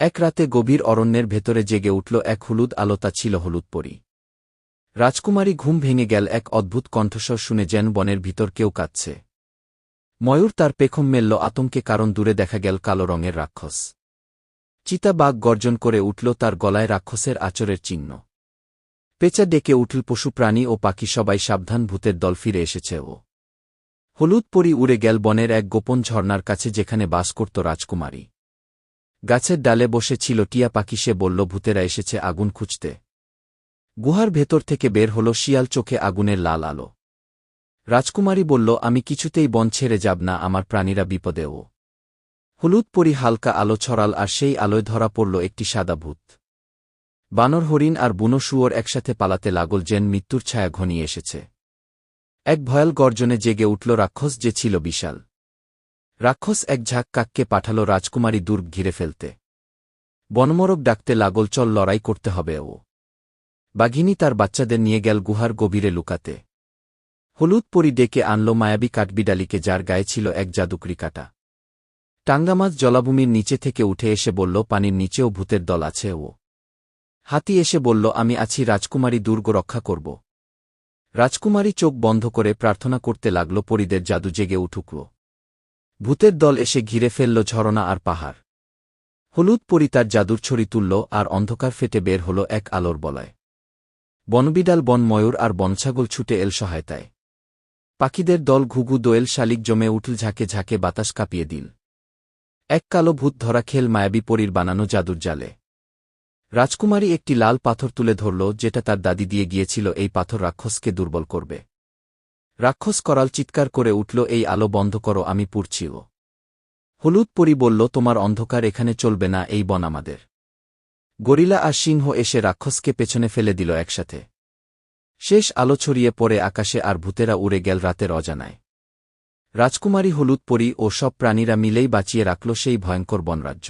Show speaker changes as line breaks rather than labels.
এক রাতে গভীর অরণ্যের ভেতরে জেগে উঠল এক হলুদ আলোতা ছিল হলুদ পরি। রাজকুমারী ঘুম ভেঙে গেল, এক অদ্ভুত কণ্ঠস্বর শুনে যেন বনের ভিতর কেউ কাঁদছে। ময়ূর তার পেখম মেলল, আতঙ্কে কারণ দূরে দেখা গেল কালো রঙের রাক্ষস। চিতা বাঘ গর্জন করে উঠল, তার গলায় রাক্ষসের আচরের চিহ্ন। পেঁচা ডেকে উঠল পশু প্রাণী ও পাখি, সবাই সাবধান, ভূতের দল ফিরে এসেছে ও। হলুদ পরি উড়ে গেল বনের এক গোপন ঝর্ণার কাছে, যেখানে বাস করত রাজকুমারী। গাছের ডালে বসে ছিল টিয়া পাখি, সে বলল, ভূতেরা এসেছে আগুন খুঁজতে। গুহার ভেতর থেকে বের হল শিয়াল, চোখে আগুনের লাল আলো। রাজকুমারী বলল, আমি কিছুতেই বন ছেড়ে যাব না, আমার প্রাণীরা বিপদেও। হলুদ পরি হালকা আলো ছড়াল, আর সেই আলোয় ধরা পড়ল একটি সাদা ভূত। বানর, হরিণ আর বুনো শুয়োর একসাথে পালাতে লাগল, যেন মৃত্যুর ছায়া ঘনিয়ে এসেছে। এক ভয়াল গর্জনে জেগে উঠল রাক্ষস, যে ছিল বিশাল। রাক্ষস এক ঝাঁক কাককে পাঠাল রাজকুমারী দুর্গ ঘিরে ফেলতে। বনমরক ডাকতে লাগল, চল লড়াই করতে হবে ও। বাঘিনী তার বাচ্চাদের নিয়ে গেল গুহার গভীরে লুকাতে। হলুদ পরি ডেকে আনল মায়াবী কাঠবিডালিকে, যার গায়ে ছিল এক জাদুকরি কাটা। টাঙ্গামাছ জলাভূমির নিচে থেকে উঠে এসে বলল, পানির নিচেও ভূতের দল আছে ও। হাতি এসে বলল, আমি আছি, রাজকুমারী দুর্গ রক্ষা করব। রাজকুমারী চোখ বন্ধ করে প্রার্থনা করতে লাগল, পরিদের জাদু জেগে উঠুকল ভূতের দল এসে ঘিরে ফেলল ঝরনা আর পাহাড়। হলুদ পরি তার জাদুর ছড়ি তুলল আর অন্ধকার ফেটে বের হল এক আলোর বলয়। বনবিডাল বন ময়ূর আর বনছাগল ছুটে এল সহায়তায়। পাখিদের দল ঘুঘু দোয়েল শালিক জমে উঠল ঝাঁকে ঝাঁকে বাতাস কাঁপিয়ে দিল। এক কালো ভূত ধরা খেল মায়াবী পরীর বানানো জাদুর জালে। রাজকুমারী একটি লাল পাথর তুলে ধরল, যেটা তার দাদি দিয়ে গিয়েছিল, এই পাথর রাক্ষসকে দুর্বল করবে। রাক্ষস করাল চিৎকার করে উঠল, এই আলো বন্ধ করো, আমি পুড়ছিও হলুদ পরি বলল, তোমার অন্ধকার এখানে চলবে না, এই বন আমাদের গরিলা আর সিংহ এসে রাক্ষসকে পেছনে ফেলে দিল একসাথে। শেষ আলো ছড়িয়ে পড়ে আকাশে আর ভূতেরা উড়ে গেল রাতের অজানায়। রাজকুমারী হলুদ পরি ও সব প্রাণীরা মিলেই বাঁচিয়ে রাখল সেই ভয়ঙ্কর বনরাজ্য।